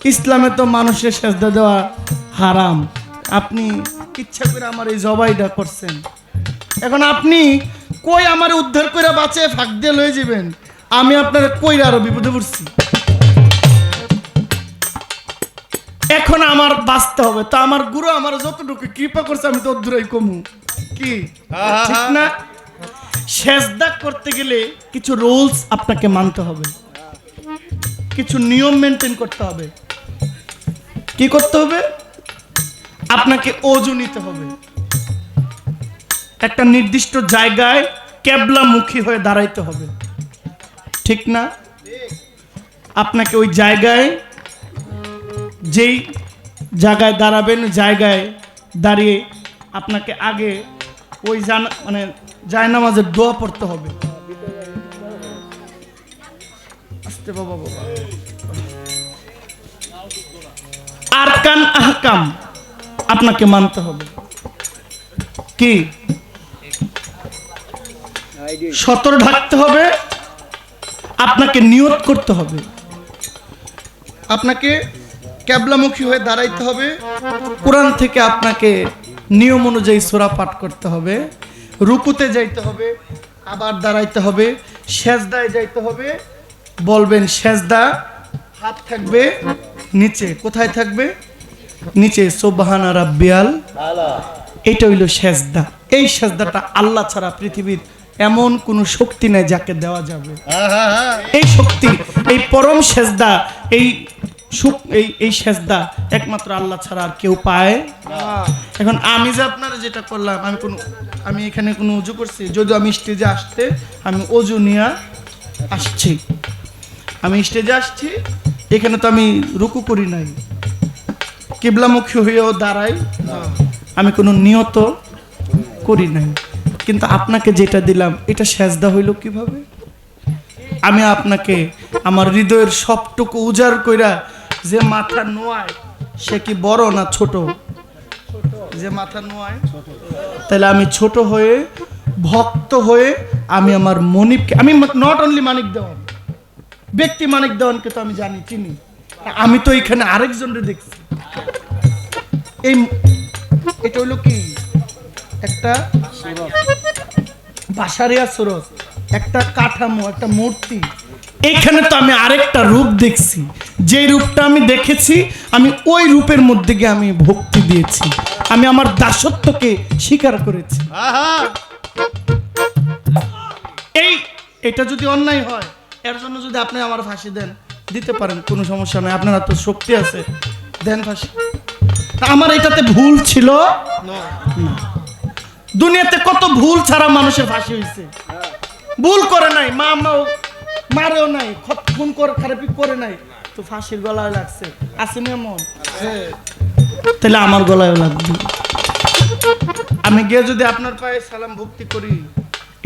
ইসলামে তো মানুষের সেজদা দেওয়া হারাম। আপনি ইচ্ছা করে আমার এই জবাইটা করছেন। এখন আপনি কই আমার উদ্ধার করে বাঁচে ফাঁক দিয়ে লয়ে যাবেন? আমি আপনার কই আরও বিপদে পড়ছি। এখন আমার বাঁচতে হবে। তো আমার গুরু আমার যতটুকু কৃপা করছে আমি তো দূরই কমু। কি? ঠিক না? সেজদা করতে গেলে কিছু রুলস আপনাকে মানতে হবে। কিছু নিয়ম মেনটেন করতে হবে। কি করতে হবে? আপনাকে ওজু নিতে হবে। একটা নির্দিষ্ট জায়গায় ক্যাবলামুখী হয়ে দাঁড়াইতে হবে। ঠিক না? আপনাকে ওই জায়গায়, যেই জায়গায় দাঁড়াবেন, জায়গায় দাঁড়িয়ে আপনাকে আগে ওই জানা মানে জায়নামাজের দোয়া পড়তে হবে। আস্তে বাবা বাবা। আরকান আহকাম। আপনাকে মানতে হবে। কি? সতর ঢাকতে হবে। আপনাকে নিয়ত করতে হবে। আপনাকে ক্যাবলামুখী হয়ে দাঁড়াইতে হবে। কোরআন থেকে আপনাকে নিয়ম অনুযায়ী সোরা পাঠ করতে হবে। রুকুতে যাইতে হবে। আবার দাঁড়াইতে হবে। সেজদায় যাইতে হবে। বলবেন, সেজদা, হাত থাকবে। নিচে, কোথায় থাকবে? নিচে সোবাহানা রাব্বিয়াল। এটা হইল সেজদা। এই সেজদাটা আল্লাহ ছাড়া পৃথিবীর এমন কোনো শক্তি নেই যাকে দেওয়া যাবে। এই শক্তি, এই পরম সেজদা, এই সুখ, এই এই সেজদা একমাত্র আল্লাহ ছাড়া আর কেউ পায়। এখন আমি যে আপনারা যেটা করলাম, আমি কোনো, আমি এখানে কোনো উজু করছি। যদিও আমি স্টেজে আসতে, আমি অজু নিয়ে আসছি। আমি স্টেজে আসছি এখানে তো আমি রুকু করি নাই। কিবলামুখী হয়েও দাঁড়াই। আমি কোনো নিয়ত করি নাই। কিন্তু আপনাকে যেটা দিলাম, এটা সেজদা হইল কীভাবে? আমি আপনাকে আমার হৃদয়ের সবটুকু উজাড় কইরা যে মাথা নোয়ায়, সে কি বড় না ছোট? যে মাথা নোয়ায়, তাহলে আমি ছোট হয়ে, ভক্ত হয়ে, আমি আমার মনিবকে আমি নট অনলি মানিক দেওয়ান ব্যক্তি মানিক দেওয়ানকে তো আমি জানি চিনি। আমি তো এখানে আরেকজনকে দেখছি। এই এটা হইল কি? একটা বাসারিয়া সুরজ একটা কাঠামো একটা মূর্তি। এইখানে তো আমি আরেকটা রূপ দেখছি। যে রূপটা আমি দেখেছি আমি ওই রূপের মধ্যে গিয়ে আমি ভক্তি দিয়েছি। আমি আমার দাসত্বকে স্বীকার করেছি। এই এটা যদি অন্যায় হয় এর জন্য যদি আপনি আমার ফাঁসি দেন দিতে পারেন কোনো সমস্যা নাই। আপনার তো শক্তি আছে। দেন ফাঁসি। আমার এটাতে ভুল ছিল? দুনিয়াতে কত ভুল ছাড়া মানুষের ফাঁসি হয়েছে ভুল করে নাই মা মাও মারেও নাই খুন করে খারাপি করে নাই। তো ফাঁসির গলায় লাগছে। আসেনি এমন? তাহলে আমার গলায় লাগবে। আমি গিয়ে যদি আপনার পায়ে সালাম ভক্তি করি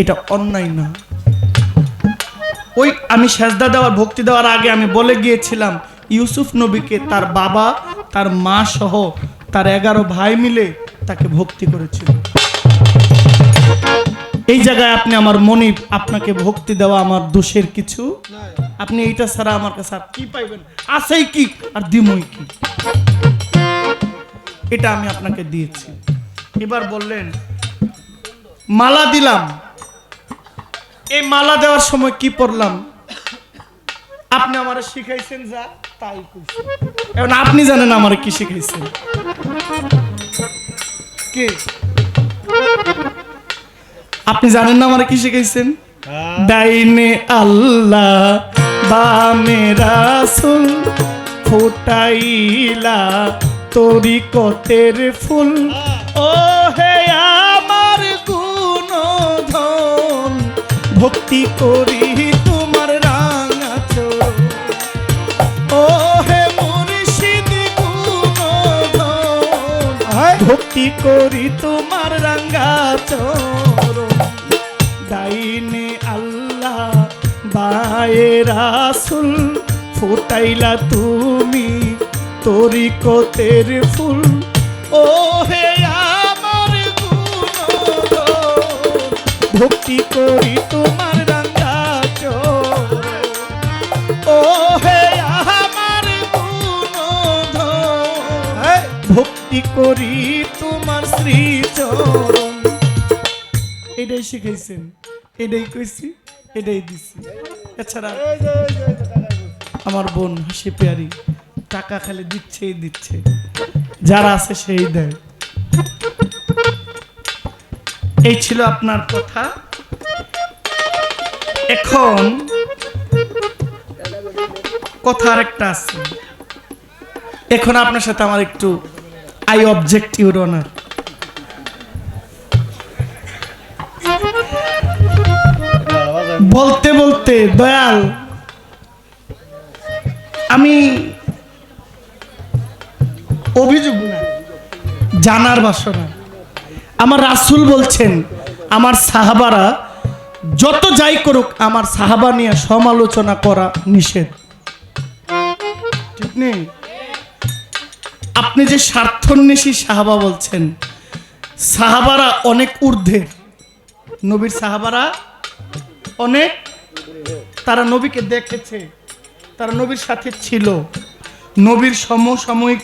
এটা অন্যায় না। ওই আমি সেজদা দেওয়ার, ভক্তি দেওয়ার আগে আমি বলে গিয়েছিলাম, ইউসুফ নবীকে তার বাবা, তার মা সহ তার এগারো ভাই মিলে তাকে ভক্তি করেছিল। এই জায়গায় আপনি আমার মনে, আপনাকে ভক্তি দেওয়া আমার দোষের কিছু আপনি এইটা ছাড়া আমার কাছে আর কি পাইবেন? আছেই কি আর দিমই কি? এটা আমি আপনাকে দিয়েছি। এবার বললেন, মালা দিলাম। এই মালা দেওয়ার সময় কি পড়লাম? আপনি আমার শিখাইছেন যা তাই এখন আপনি জানেন আমার কি শিখাইছেন। কি? আপনি জানেন না আমার কি শিখাইছেন? ডাইনে আল্লাহ বামে রাসুল ফুটাইলা তরিকতের ফুল। ও হে ভক্তি করি তোমার রাঙা চরণ। ও হে মুর্শিদ ভক্তি করি তোমার রাঙ্গা চরণ ডাইনে আল্লাহ, বায়ে রাসুল, ফুটাইলা তুমি তরিকতের ফুল ভক্তি করি তোমার চরণ ও হে আমার ভক্তি করি তোমার শ্রীচরণ। এটাই শিখাইছেন এটাই কইছি এটাই দিছি। এছাড়া আমার বোন হাসি পেয়ারি টাকা খালি দিচ্ছেই দিচ্ছে। যারা আছে সেই দেয়। এই ছিল আপনার কথা। এখন কথা আরেকটা আছে। এখন আপনার সাথে আমার একটু আই অবজেক্ট ইউর অনার বলতে বলতে, দয়াল, আমি অভিযোগ না জানার বাসনা। আমার রাসূল বলছেন, আমার সাহাবারা যত যাই করুক, আমার সাহাবা নিয়ে সমালোচনা করা নিষেধ। ঠিক নেই? আপনি যে স্বার্থন্বেষী সাহাবা বলছেন, সাহাবারা অনেক ঊর্ধ্বে। নবীর সাহাবারা অনেক, তারা নবীকে দেখেছে, তারা নবীর সাথে ছিল। নবীর সমসাময়িক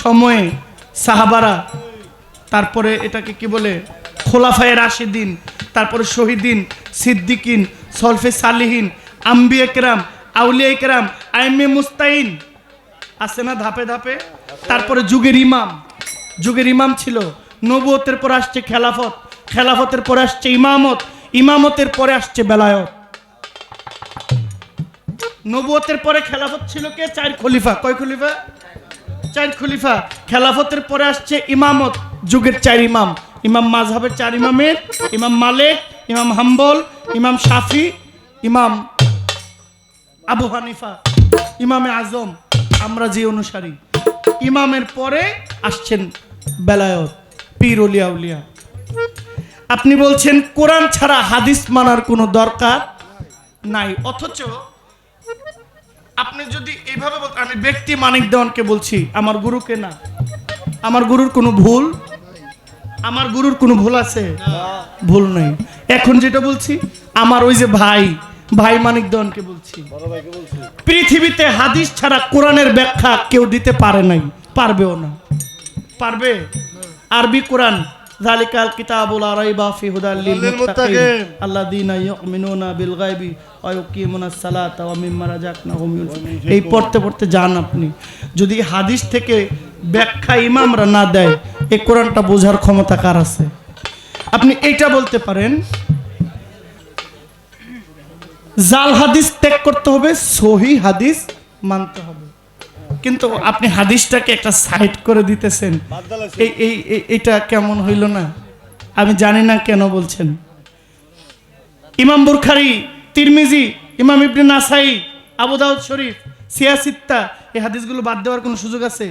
সময়ে সাহাবারা তারপরে এটাকে কি বলে? খোলাফায়ের রাশিদিন, তারপরে শহীদিন, সিদ্দিকিন, সলফে সালিহিন, আম্বিয়া কেরাম, আউলিয়া কেরাম আইমে মুস্তাইন। আছে না ধাপে ধাপে? তারপরে যুগের ইমাম। যুগের ইমাম ছিল। নবুয়তের পরে আসছে খেলাফত। খেলাফতের পরে আসছে ইমামত। ইমামতের পরে আসছে বেলায়ত। নবুয়তের পরে খেলাফত ছিল কে? চার খলিফা। কয় খলিফা? চার খলিফা। খেলাফতের পরে আসছে ইমামত। যুগের চার ইমাম। ইমাম মাযহাবের চার ইমামের, ইমাম মালিক, ইমাম হাম্বল, ইমাম শাফি, ইমাম আবু হানিফা, ইমামে আজম, আমরা যে অনুসারী। ইমামের পরে আসছেন বেলায়ত, পীর উলিয়া উলিয়া। আপনি বলছেন, কোরআন ছাড়া হাদিস মানার কোনো দরকার নাই। অথচ আপনি যদি এইভাবে বলতে আমি ব্যক্তি মানিক দেওয়ানকে বলছি, আমার গুরুকে না। আমার গুরুর কোনো ভুল আমার গুরুর কোনো ভুল আছে? ভুল নেই। এখন যেটা বলছি আমার ওই যে ভাই ভাই মানিক দেওয়ানকে বলছি। পৃথিবীতে হাদিস ছাড়া কোরআনের ব্যাখ্যা কেউ দিতে পারে নাই পারবেও না। পারবে? আরবি কোরআন জালিকাল কিতাবুল আরাইবা ফি হুদাল লিল লিল মুত্তাকিন। মুত্তাকিন। আল্লাযীনা ইউমিনুনা বিল গায়বি ওয়া ইউকিমুনাস সালাতা ওয়া মিম্মা রাযাকনাহুম ইউনফিকুন এই পড়তে পড়তে যান আপনি। যদি হাদিস থেকে ব্যাখ্যা ইমামরা না দেয়, এই কোরআনটা বোঝার ক্ষমতা কার আছে? আপনি এইটা বলতে পারেন, জাল হাদিস ত্যাগ করতে হবে, সহি হাদিস মানতে হবে। কিন্তু আপনি হাদিসটাকে একটা সাইড করে দিতেছেন, এই এই এটা কেমন হইল না? আমি জানি না কেন বলছেন। ইমাম বুরখারি, তিরমিজি, ইমাম ইবনে নাসাই, আবু দাউদ শরীফ, সিয়াসিত্তা, এই হাদিসগুলো বাদ দেওয়ার কোনো সুযোগ আছে?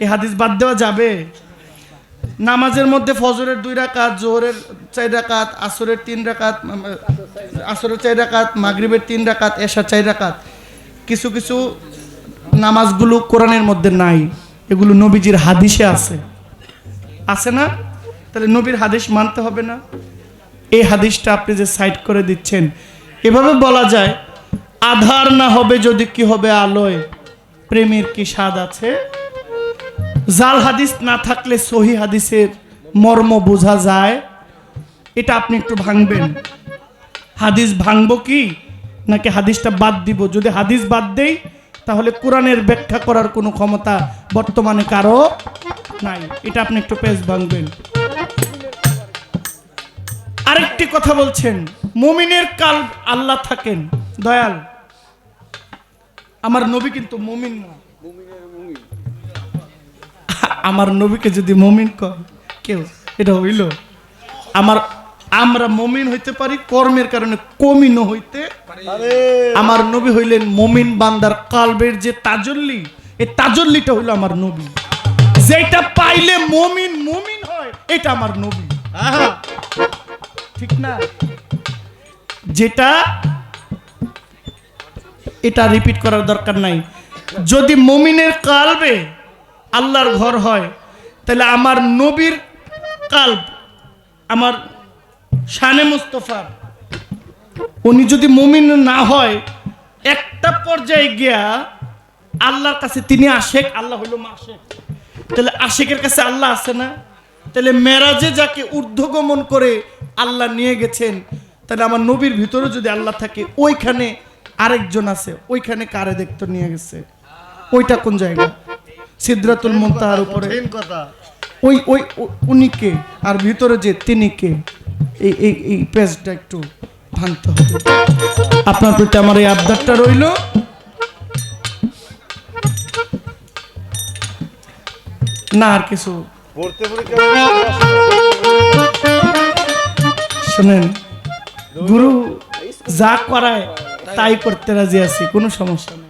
এই হাদিস বাদ দেওয়া যাবে। নামাজের মধ্যে ফজরের দুই রাকাত, জোহরের চার রাকাত, আসরের তিন রাকাত আসরের চার রাকাত, মাগরিবের তিন রাকাত, এশার চার রাকাত। কিছু কিছু নামাজগুলো কোরআনের মধ্যে নাই। এগুলো নবীজির হাদিসে আছে। আছে না? তাহলে নবীর হাদিস মানতে হবে না। এই হাদিসটা আপনি যে সাইড করে দিচ্ছেন, এভাবে বলা যায়, আধার না হবে যদি কি হবে আলোয়। প্রেমের কি স্বাদ আছে? জাল হাদিস না থাকলে সহি হাদিসের মর্ম বোঝা যায়। এটা আপনি একটু ভাঙবেন। হাদিস ভাঙবো কি? নাকি হাদিসটা বাদ দিব? যদি হাদিস বাদ দেই, তাহলে কোরআনের ব্যাখ্যা করার কোনো ক্ষমতা বর্তমানে কারও নাই। এটা আপনি একটু পেজ ভাঙবেন। আরেকটি কথা বলছেন, মুমিনের কাল আল্লাহ থাকেন। দয়াল, আমার নবী কিন্তু মুমিন না। আমার নবীকে যদি মমিন কয় কেউ এটা হইল। আমার আমরা মমিন হইতে পারি কর্মের কারণে কমিনও হইতে আমার নবী হইলেন মমিন বান্দার কালবের যে তাজল্লি এই তাজল্লিটা হইল আমার নবী। যেটা পাইলে মমিন মমিন হয় এটা আমার নবী। ঠিক না? যেটা এটা রিপিট করার দরকার নাই। যদি মমিনের কালবে আল্লাহর ঘর হয়, তাহলে আমার নবীর কালব আমার শানে মুস্তফা উনি যদি মমিন না হয়, একটা পর্যায়ে গিয়া আল্লাহর কাছে তিনি আশেক, আল্লাহ হইল মাসেক তাহলে আশেকের কাছে আল্লাহ আছে না? তাহলে মেরাজে যাকে ঊর্ধ্বগমন করে আল্লাহ নিয়ে গেছেন, তাহলে আমার নবীর ভিতরে যদি আল্লাহ থাকে, ওইখানে আরেকজন আছে, ওইখানে কারে দেখতে নিয়ে গেছে? ওইটা কোন জায়গা? সিদ্ধাতুল মুনতাহার উপরে। ওই ওই উনি কে? আর ভিতরে যে তিনি কে? এই এই এই পেজটা একটু ভাঙতে হবে। আপনার প্রতি আমার এই আবদারটা রইল। না আর কিছু। শোনেন গুরু যা করায় তাই করতে রাজি আছি কোনো সমস্যা নেই।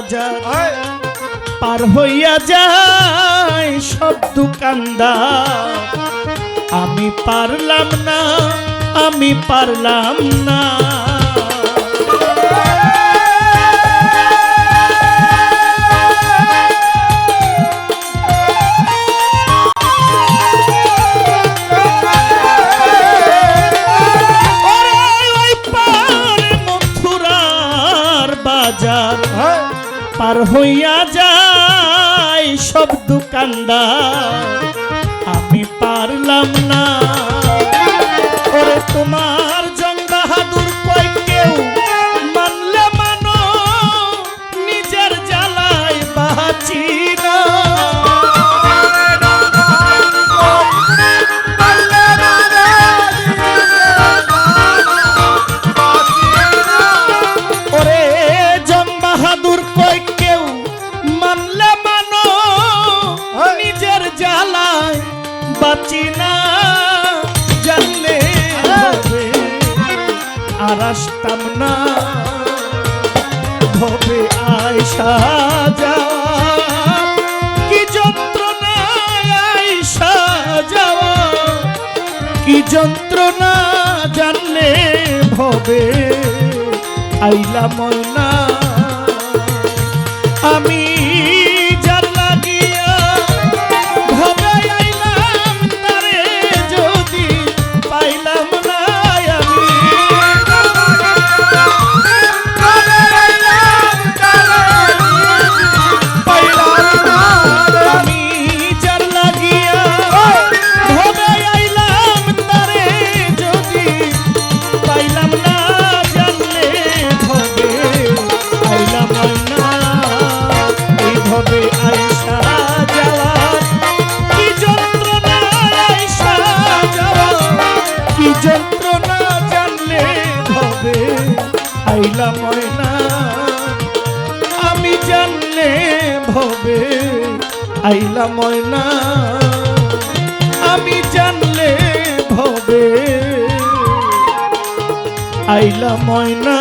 বাজার। পার হইয়া যায় সব দোকানদার। আমি পারলাম না আমি পারলাম না। পার হইয়া যায় সব দোকানদার। আমি পারলাম না। তোমার ভবে আইলা ময়না আইলাম না আমি জানলে ভবে আইলা ময়না আমি জানলে ভবে আইলা ময়না